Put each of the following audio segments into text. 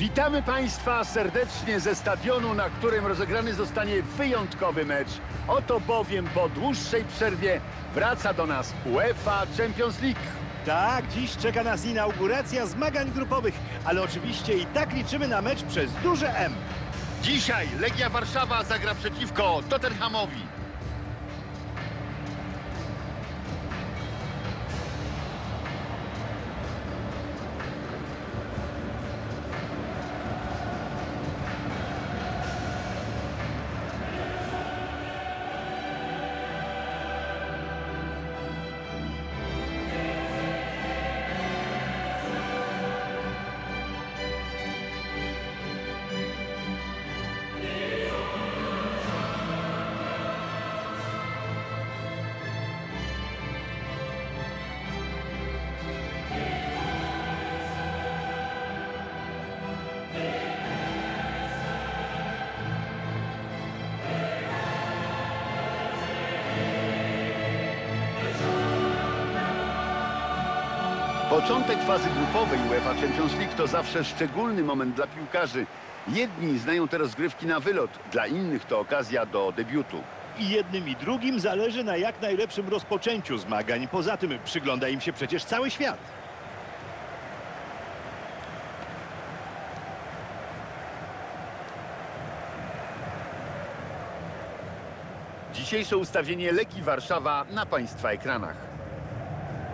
Witamy Państwa serdecznie ze stadionu, na którym rozegrany zostanie wyjątkowy mecz. Oto bowiem po dłuższej przerwie wraca do nas UEFA Champions League. Tak, dziś czeka nas inauguracja zmagań grupowych, ale oczywiście i tak liczymy na mecz przez duże M. Dzisiaj Legia Warszawa zagra przeciwko Tottenhamowi. Początek fazy grupowej UEFA Champions League to zawsze szczególny moment dla piłkarzy. Jedni znają te rozgrywki na wylot, dla innych to okazja do debiutu. I jednym i drugim zależy na jak najlepszym rozpoczęciu zmagań. Poza tym przygląda im się przecież cały świat. Dzisiejsze ustawienie Legii Warszawa na Państwa ekranach.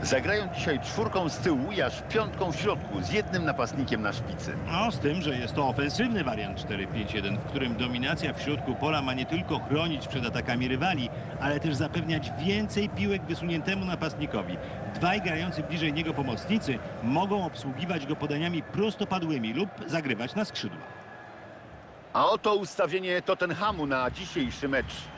Zagrają dzisiaj czwórką z tyłu, aż piątką w środku, z jednym napastnikiem na szpicy. No, z tym, że jest to ofensywny wariant 4-5-1, w którym dominacja w środku pola ma nie tylko chronić przed atakami rywali, ale też zapewniać więcej piłek wysuniętemu napastnikowi. Dwaj grający bliżej niego pomocnicy mogą obsługiwać go podaniami prostopadłymi lub zagrywać na skrzydła. A oto ustawienie Tottenhamu na dzisiejszy mecz.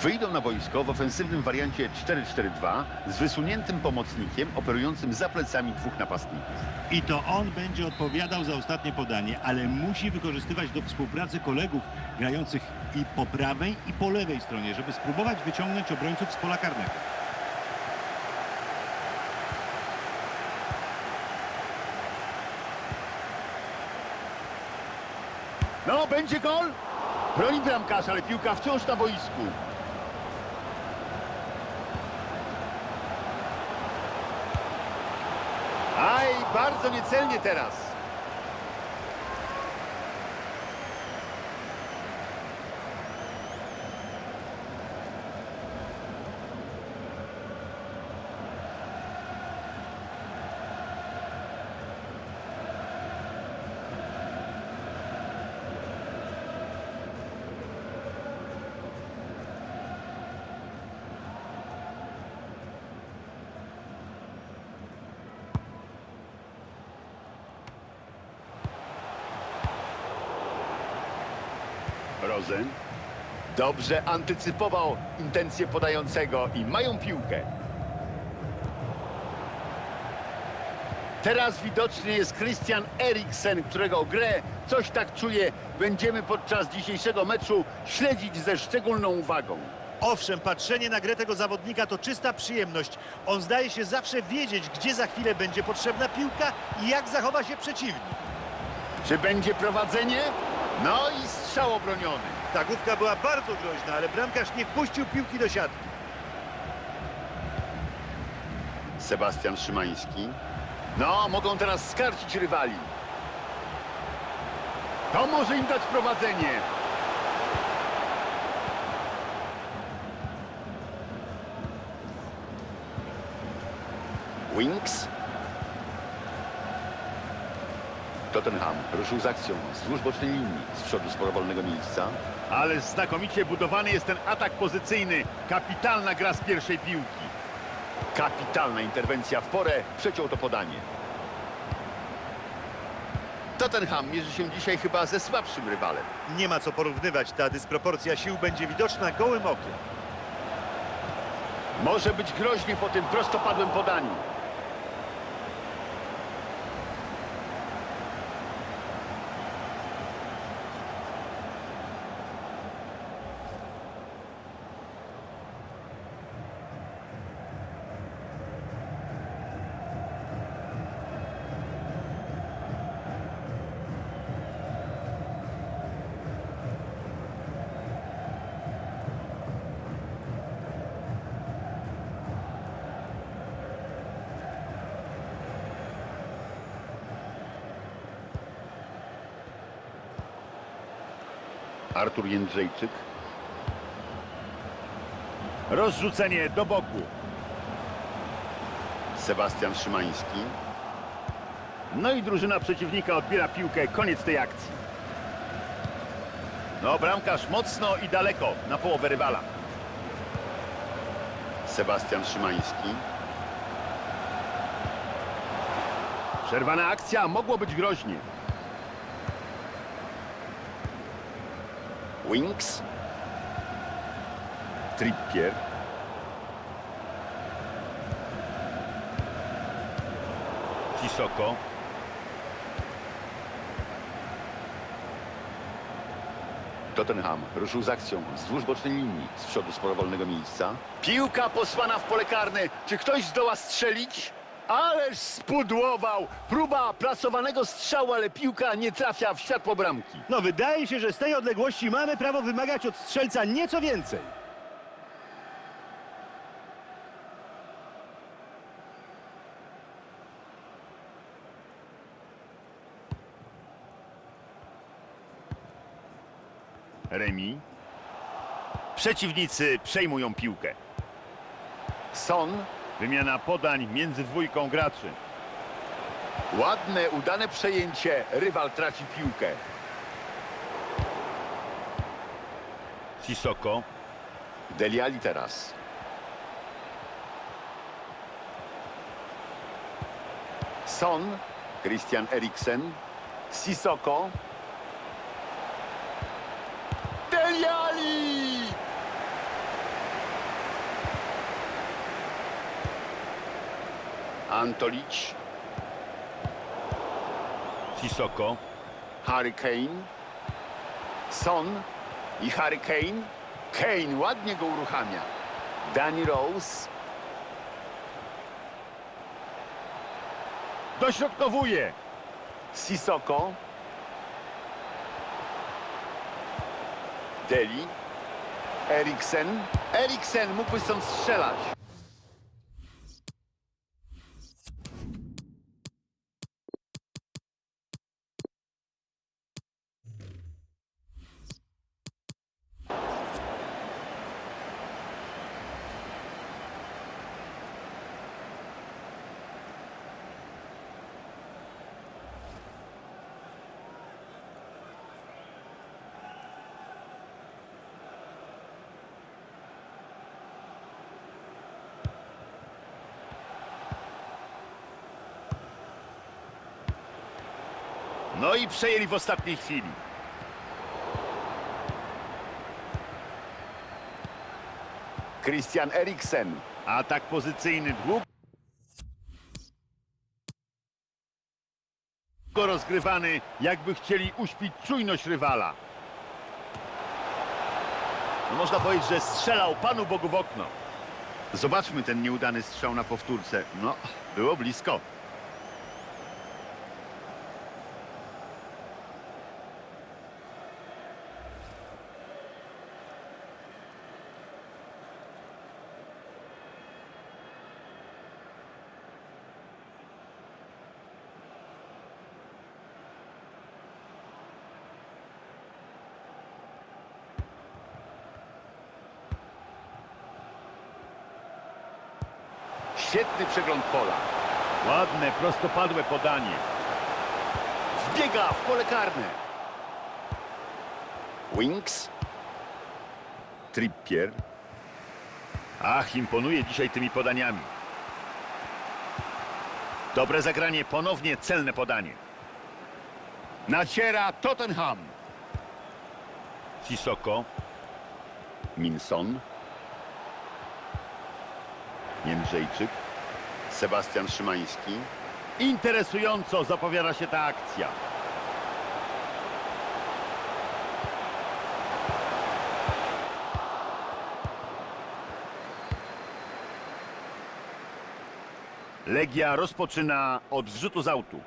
Wyjdą na boisko w ofensywnym wariancie 4-4-2 z wysuniętym pomocnikiem operującym za plecami dwóch napastników. I to on będzie odpowiadał za ostatnie podanie, ale musi wykorzystywać do współpracy kolegów grających i po prawej, i po lewej stronie, żeby spróbować wyciągnąć obrońców z pola karnego. No, będzie gol! Broni bramkarz, ale piłka wciąż na boisku. Aj, bardzo niecelnie teraz. Dobrze antycypował intencje podającego i mają piłkę. Teraz widoczny jest Christian Eriksen, którego grę, coś tak czuję, będziemy podczas dzisiejszego meczu śledzić ze szczególną uwagą. Owszem, patrzenie na grę tego zawodnika to czysta przyjemność. On zdaje się zawsze wiedzieć, gdzie za chwilę będzie potrzebna piłka i jak zachowa się przeciwnik. Czy będzie prowadzenie? No i strzał obroniony. Ta główka była bardzo groźna, ale bramkarz nie wpuścił piłki do siatki. Sebastian Szymański. No, mogą teraz skarcić rywali. To może im dać prowadzenie. Winks. Tottenham ruszył z akcją wzdłuż bocznej linii, z przodu sporo wolnego miejsca. Ale znakomicie budowany jest ten atak pozycyjny. Kapitalna gra z pierwszej piłki. Kapitalna interwencja w porę, przeciął to podanie. Tottenham mierzy się dzisiaj chyba ze słabszym rywalem. Nie ma co porównywać, ta dysproporcja sił będzie widoczna gołym okiem. Może być groźnie po tym prostopadłym podaniu. Artur Jędrzejczyk. Rozrzucenie do boku. Sebastian Szymański. No i drużyna przeciwnika odbiera piłkę. Koniec tej akcji. No, bramkarz mocno i daleko na połowę rywala. Sebastian Szymański. Przerwana akcja, mogło być groźnie. Winks. Trippier. Sissoko. Tottenham ruszył z akcją wzdłuż bocznej linii z przodu sporo wolnego miejsca. Piłka posłana w pole karne. Czy ktoś zdoła strzelić? Ależ spudłował! Próba plasowanego strzału, ale piłka nie trafia w światło bramki. No wydaje się, że z tej odległości mamy prawo wymagać od strzelca nieco więcej. Remi. Przeciwnicy przejmują piłkę. Son. Wymiana podań między dwójką graczy. Ładne, udane przejęcie. Rywal traci piłkę. Sissoko. Deliali teraz. Son. Christian Eriksen. Sissoko. Deliali! Antolic. Sissoko. Harry Kane. Son i Harry Kane. Kane ładnie go uruchamia. Danny Rose. Dośrodkowuje. Sissoko. Deli. Eriksen. Eriksen mógłby stąd strzelać. No i przejęli w ostatniej chwili. Christian Eriksen. Atak pozycyjny długo rozgrywany, jakby chcieli uśpić czujność rywala. No można powiedzieć, że strzelał Panu Bogu w okno. Zobaczmy ten nieudany strzał na powtórce. No, było blisko. Świetny przegląd pola. Ładne, prostopadłe podanie. Wbiega w pole karne. Winks. Trippier. Ach, imponuje dzisiaj tymi podaniami. Dobre zagranie, ponownie celne podanie. Naciera Tottenham. Sissoko. Minson. Niemżejczyk, Sebastian Szymański. Interesująco zapowiada się ta akcja. Legia rozpoczyna od wrzutu z autu.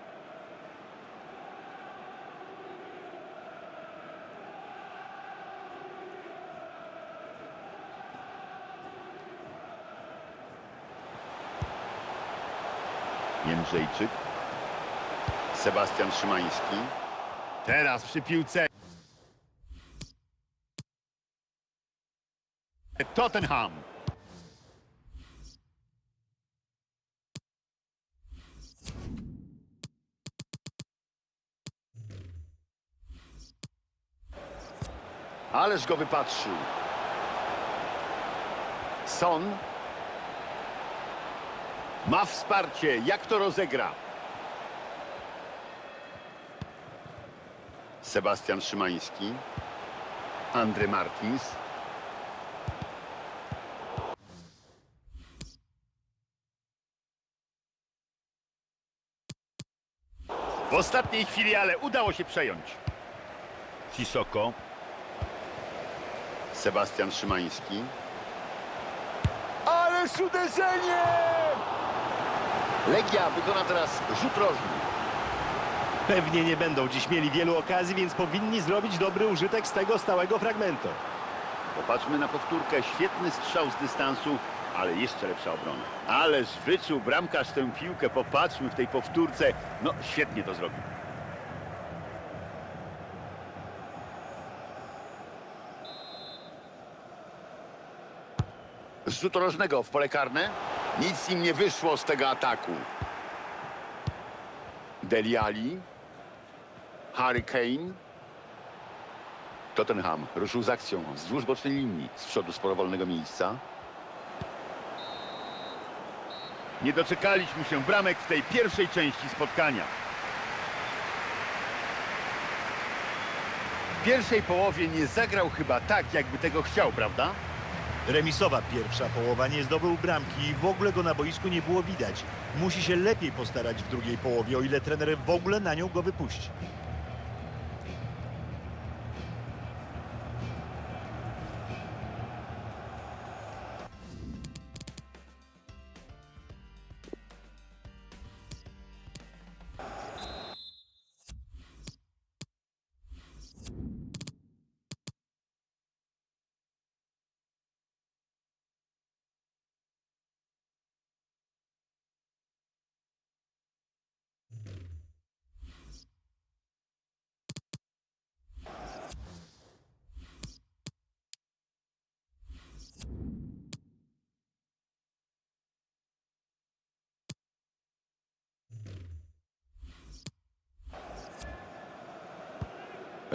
Andrzejczyk. Sebastian Szymański. Teraz przy piłce. Tottenham. Ależ go wypatrzył. Son ma wsparcie. Jak to rozegra? Sebastian Szymański. Andry Martins. W ostatniej chwili, ale udało się przejąć. Sisoko. Sebastian Szymański. Ależ uderzenie! Legia wykona teraz rzut rożny. Pewnie nie będą dziś mieli wielu okazji, więc powinni zrobić dobry użytek z tego stałego fragmentu. Popatrzmy na powtórkę. Świetny strzał z dystansu, ale jeszcze lepsza obrona. Ależ wyczuł bramkarz tę piłkę. Popatrzmy w tej powtórce. No, świetnie to zrobił. Z rzutu rożnego w pole karne. Nic im nie wyszło z tego ataku. Deli Ali. Harry Kane. Tottenham ruszył z akcją wzdłuż bocznej linii z przodu sporo wolnego miejsca. Nie doczekaliśmy się bramek w tej pierwszej części spotkania. W pierwszej połowie nie zagrał chyba tak, jakby tego chciał, prawda? Remisowa pierwsza połowa nie zdobył bramki i w ogóle go na boisku nie było widać. Musi się lepiej postarać w drugiej połowie, o ile trener w ogóle na nią go wypuści.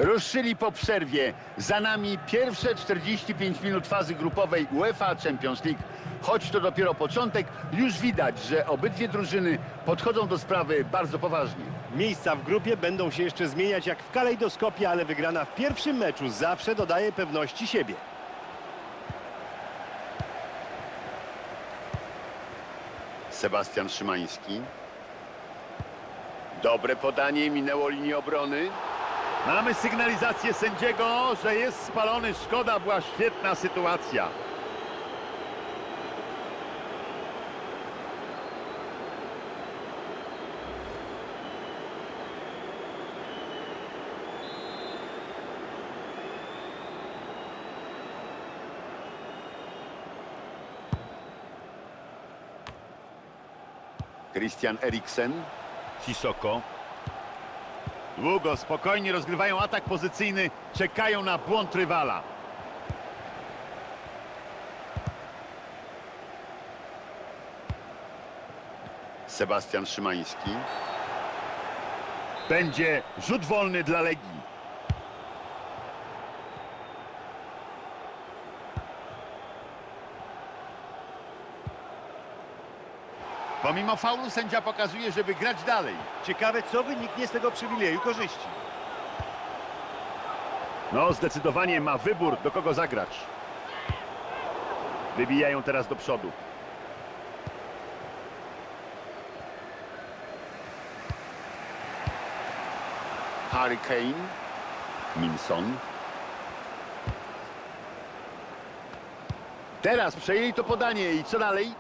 Ruszyli po przerwie. Za nami pierwsze 45 minut fazy grupowej UEFA Champions League. Choć to dopiero początek, już widać, że obydwie drużyny podchodzą do sprawy bardzo poważnie. Miejsca w grupie będą się jeszcze zmieniać jak w kalejdoskopie, ale wygrana w pierwszym meczu zawsze dodaje pewności siebie. Sebastian Szymański. Dobre podanie, minęło linię obrony. Mamy sygnalizację sędziego, że jest spalony. Szkoda, była świetna sytuacja. Christian Eriksen. Sisoko. Długo, spokojnie rozgrywają atak pozycyjny, czekają na błąd rywala. Sebastian Szymański. Będzie rzut wolny dla Legii. Pomimo faulu sędzia pokazuje, żeby grać dalej. Ciekawe, co wyniknie z tego przywileju korzyści. No, zdecydowanie ma wybór, do kogo zagrać. Wybijają teraz do przodu. Harry Kane. Minson. Teraz przejęli to podanie i co dalej?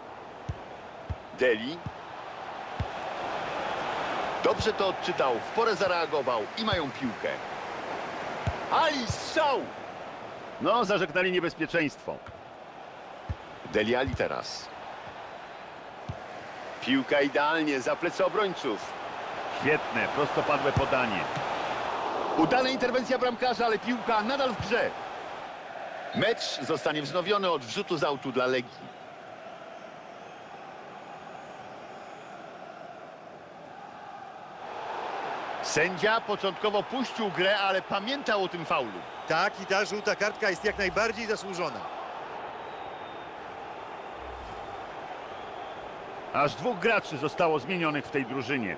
Deli. Dobrze to odczytał, w porę zareagował i mają piłkę. Ali strzał! No, zażegnali niebezpieczeństwo. Deli Ali teraz. Piłka idealnie za plecy obrońców. Świetne, prostopadłe podanie. Udana interwencja bramkarza, ale piłka nadal w grze. Mecz zostanie wznowiony od wrzutu z autu dla Legii. Sędzia początkowo puścił grę, ale pamiętał o tym faulu. Tak, i ta żółta kartka jest jak najbardziej zasłużona. Aż dwóch graczy zostało zmienionych w tej drużynie.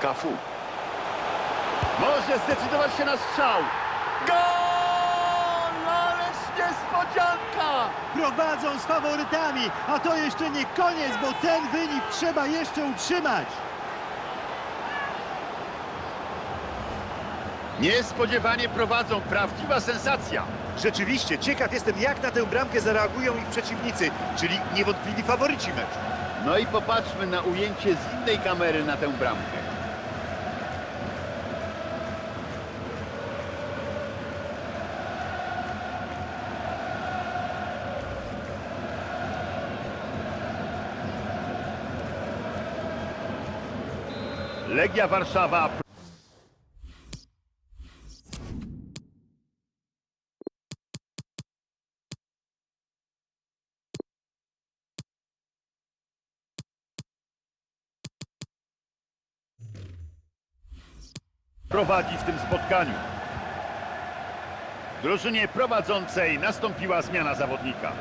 Kafu. Może zdecydować się na strzał. Gol! Ależ niespodzianka! Prowadzą z faworytami, a to jeszcze nie koniec, bo ten wynik trzeba jeszcze utrzymać. Niespodziewanie prowadzą. Prawdziwa sensacja. Rzeczywiście, ciekaw jestem, jak na tę bramkę zareagują ich przeciwnicy, czyli niewątpliwi faworyci meczu. No i popatrzmy na ujęcie z innej kamery na tę bramkę. Legia Warszawa prowadzi w tym spotkaniu. W drużynie prowadzącej nastąpiła zmiana zawodnika.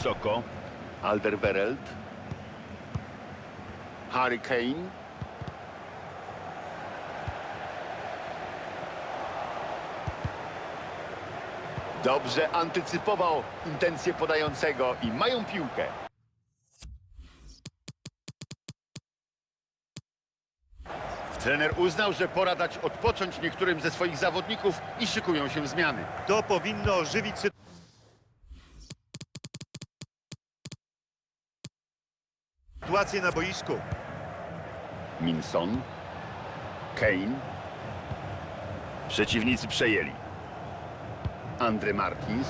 Sissoko, Alderweireld, Harry Kane, Dobrze antycypował intencje podającego i mają piłkę. Trener uznał, że pora dać odpocząć niektórym ze swoich zawodników i szykują się zmiany. To powinno ożywić sytuację. Sytuację na boisku. Minson, Kane. Przeciwnicy przejęli. Andre Martins.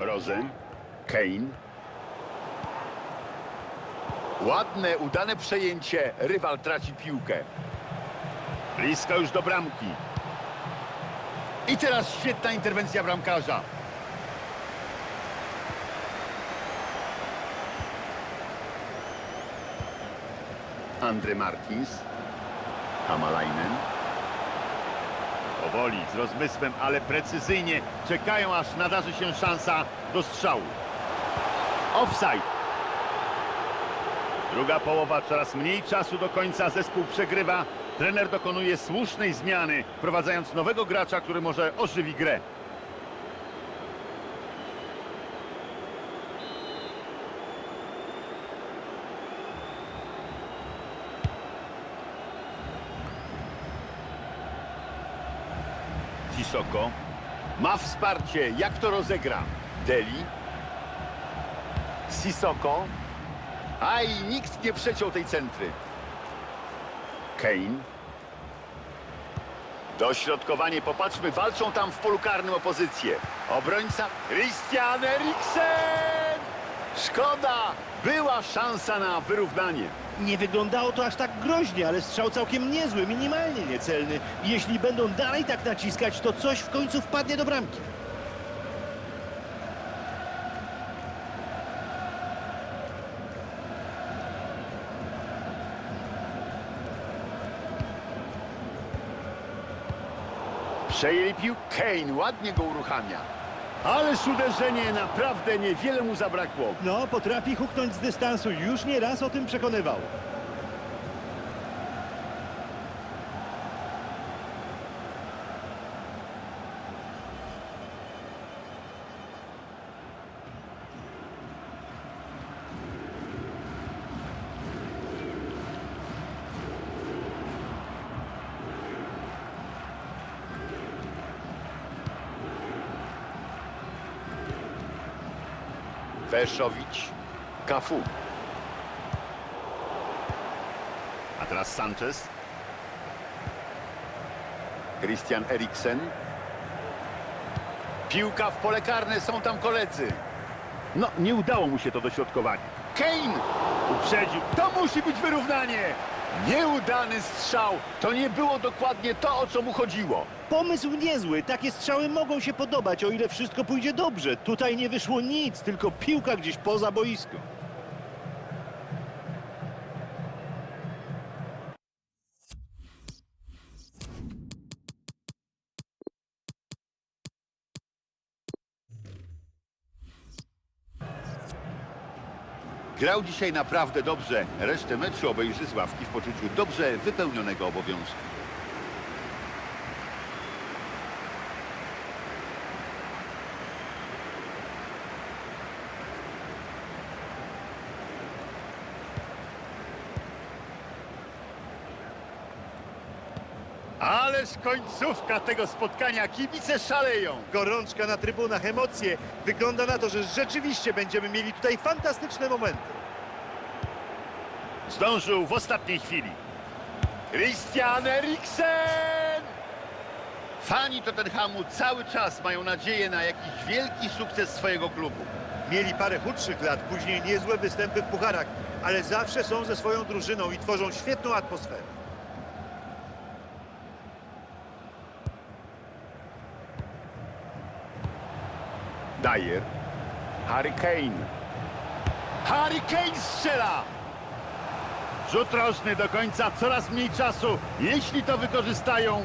Rosen, Kane. Ładne, udane przejęcie. Rywal traci piłkę. Blisko już do bramki. I teraz świetna interwencja bramkarza. Andre Martins. Hamalainen. Powoli, z rozmysłem, ale precyzyjnie czekają, aż nadarzy się szansa do strzału. Offside. Druga połowa, coraz mniej czasu do końca, zespół przegrywa. Trener dokonuje słusznej zmiany, wprowadzając nowego gracza, który może ożywi grę. Sisoko ma wsparcie, jak to rozegra. Deli. Sisoko. Aj, nikt nie przeciął tej centry. Kane. Dośrodkowanie, popatrzmy, walczą tam w polu karnym opozycję. Obrońca Christian Eriksen! Szkoda! Była szansa na wyrównanie. Nie wyglądało to aż tak groźnie, ale strzał całkiem niezły, minimalnie niecelny. Jeśli będą dalej tak naciskać, to coś w końcu wpadnie do bramki. Przejęli pił Kane, ładnie go uruchamia. Ależ uderzenie naprawdę niewiele mu zabrakło. No, potrafi huknąć z dystansu, już nie raz o tym przekonywał. Peszowicz, Cafu. A teraz Sanchez. Christian Eriksen. Piłka w pole karne, są tam koledzy. No, nie udało mu się to dośrodkowanie. Kane uprzedził. To musi być wyrównanie. Nieudany strzał. To nie było dokładnie to, o co mu chodziło. Pomysł niezły, takie strzały mogą się podobać, o ile wszystko pójdzie dobrze. Tutaj nie wyszło nic, tylko piłka gdzieś poza boisko. Grał dzisiaj naprawdę dobrze. Resztę meczu obejrzy z ławki w poczuciu dobrze wypełnionego obowiązku. Ależ końcówka tego spotkania. Kibice szaleją. Gorączka na trybunach, emocje. Wygląda na to, że rzeczywiście będziemy mieli tutaj fantastyczne momenty. Zdążył w ostatniej chwili. Christian Eriksen! Fani Tottenhamu cały czas mają nadzieję na jakiś wielki sukces swojego klubu. Mieli parę chudszych lat, później niezłe występy w pucharach, ale zawsze są ze swoją drużyną i tworzą świetną atmosferę. Dyer. Harry Kane. Harry Kane strzela! Rzut rożny do końca, coraz mniej czasu. Jeśli to wykorzystają...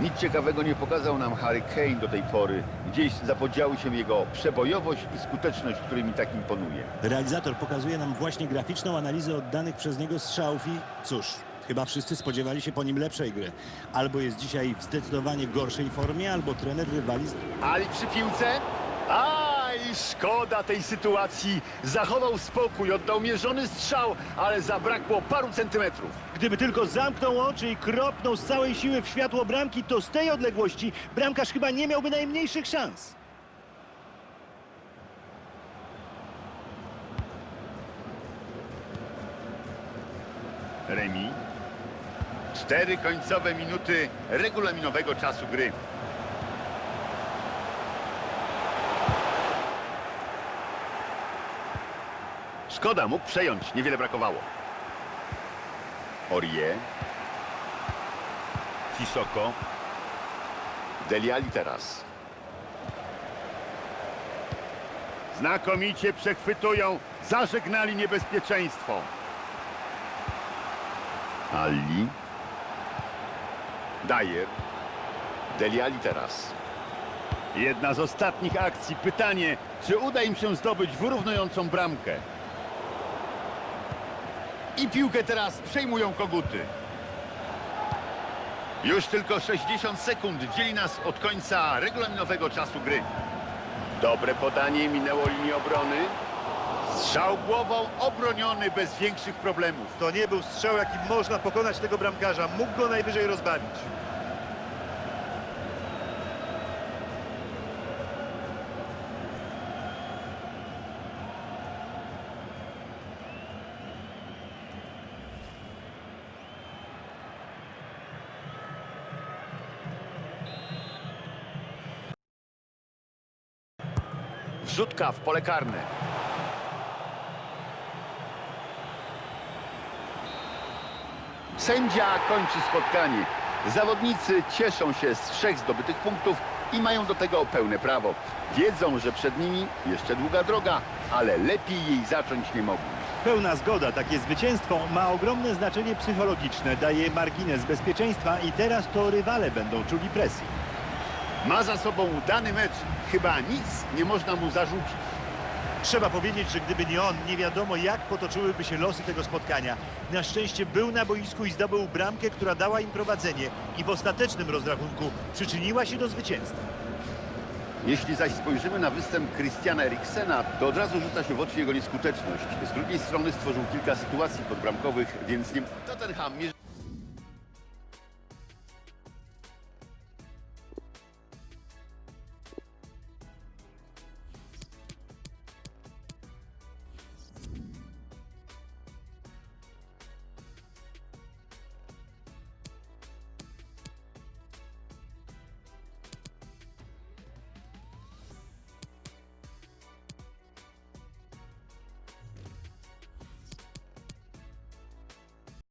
Nic ciekawego nie pokazał nam Harry Kane do tej pory. Gdzieś zapodziały się jego przebojowość i skuteczność, który mi tak imponuje. Realizator pokazuje nam właśnie graficzną analizę oddanych przez niego strzałów i cóż, chyba wszyscy spodziewali się po nim lepszej gry. Albo jest dzisiaj w zdecydowanie gorszej formie, albo trener rywali z Ali przy piłce. Aj, szkoda tej sytuacji. Zachował spokój, oddał mierzony strzał, ale zabrakło paru centymetrów. Gdyby tylko zamknął oczy i kropnął z całej siły w światło bramki, to z tej odległości bramkarz chyba nie miałby najmniejszych szans. Remi. Cztery końcowe minuty regulaminowego czasu gry. Szkoda, mógł przejąć, niewiele brakowało. Orie. Sisoko. Deliali teraz. Znakomicie przechwytują, zażegnali niebezpieczeństwo. Ali. Dyer. Deliali teraz. Jedna z ostatnich akcji. Pytanie, czy uda im się zdobyć wyrównującą bramkę? I piłkę teraz przejmują koguty. Już tylko 60 sekund dzieli nas od końca regulaminowego czasu gry. Dobre podanie minęło linię obrony. Strzał głową obroniony bez większych problemów. To nie był strzał, jakim można pokonać tego bramkarza. Mógł go najwyżej rozbawić. Wrzutka w pole karne. Sędzia kończy spotkanie. Zawodnicy cieszą się z trzech zdobytych punktów i mają do tego pełne prawo. Wiedzą, że przed nimi jeszcze długa droga, ale lepiej jej zacząć nie mogli. Pełna zgoda, takie zwycięstwo ma ogromne znaczenie psychologiczne, daje margines bezpieczeństwa i teraz to rywale będą czuli presję. Ma za sobą udany mecz. Chyba nic nie można mu zarzucić. Trzeba powiedzieć, że gdyby nie on, nie wiadomo jak potoczyłyby się losy tego spotkania. Na szczęście był na boisku i zdobył bramkę, która dała im prowadzenie i w ostatecznym rozrachunku przyczyniła się do zwycięstwa. Jeśli zaś spojrzymy na występ Christiana Eriksena, to od razu rzuca się w oczy jego nieskuteczność. Z drugiej strony stworzył kilka sytuacji podbramkowych, więc nie... Tottenham